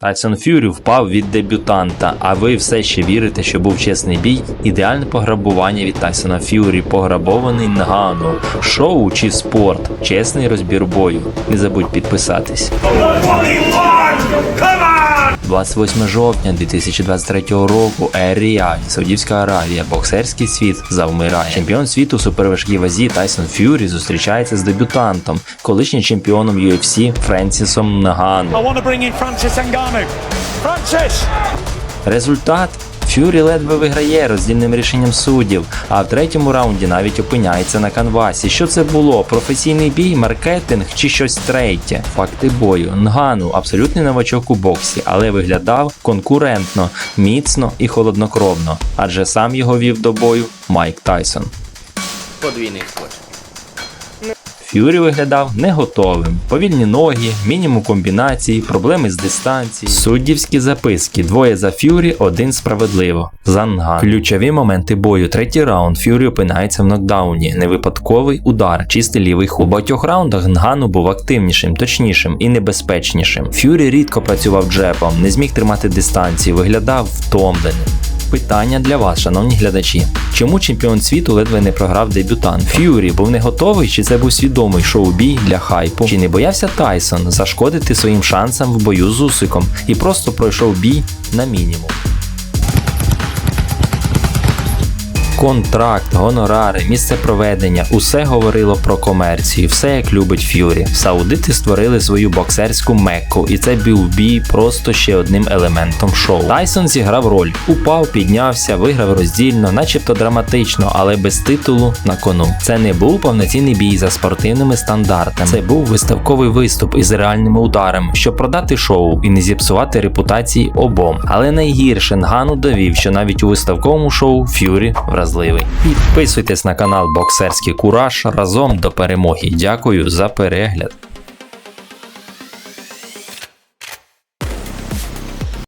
Тайсон Ф'юрі впав від дебютанта, а ви все ще вірите, що був чесний бій? Ідеальне пограбування від Тайсона Ф'юрі, пограбований Нгану. Шоу чи спорт? Чесний розбір бою. Не забудь підписатись. 28 жовтня 2023 року Ер Ріаль, Саудівська Аравія, боксерський світ завмирає. Чемпіон світу суперважкій вазі Тайсон Ф'юрі зустрічається з дебютантом, колишнім чемпіоном UFC Френсісом Нгану. Francis! Результат Ф'юрі ледве виграє роздільним рішенням суддів, а в третьому раунді навіть опиняється на канвасі. Що це було? Професійний бій, маркетинг чи щось третє? Факти бою. Нгану абсолютний новачок у боксі, але виглядав конкурентно, міцно і холоднокровно, адже сам його вів до бою Майк Тайсон. Подвійний скотч. Ф'юрі виглядав не готовим. Повільні ноги, мінімум комбінацій, проблеми з дистанції. Суддівські записки. Двоє за Ф'юрі, один справедливо. За Нга. Ключові моменти бою. Третій раунд. Ф'юрі опинається в нокдауні. Невипадковий удар, чистий лівий хук. У багатьох раундах Нгану був активнішим, точнішим і небезпечнішим. Ф'юрі рідко працював джебом, не зміг тримати дистанцію, виглядав втомленим. Питання для вас, шановні глядачі. Чому чемпіон світу ледве не програв дебютант? Ф'юрі був не готовий, чи це був свідомий шоу-бій для хайпу? Чи не боявся Тайсон зашкодити своїм шансам в бою з Усиком і просто пройшов бій на мінімум? Контракт, гонорари, місце проведення усе говорило про комерцію, все як любить Ф'юрі. Саудити створили свою боксерську мекку, і це був бій просто ще одним елементом шоу. Тайсон зіграв роль, упав, піднявся, виграв роздільно, начебто драматично, але без титулу на кону. Це не був повноцінний бій за спортивними стандартами. Це був виставковий виступ із реальними ударами, щоб продати шоу і не зіпсувати репутації обом. Але найгірше Нгану довів, що навіть у виставковому шоу Ф'юрі вразливий. Підписуйтесь на канал Боксерський Кураж разом до перемоги. Дякую за перегляд.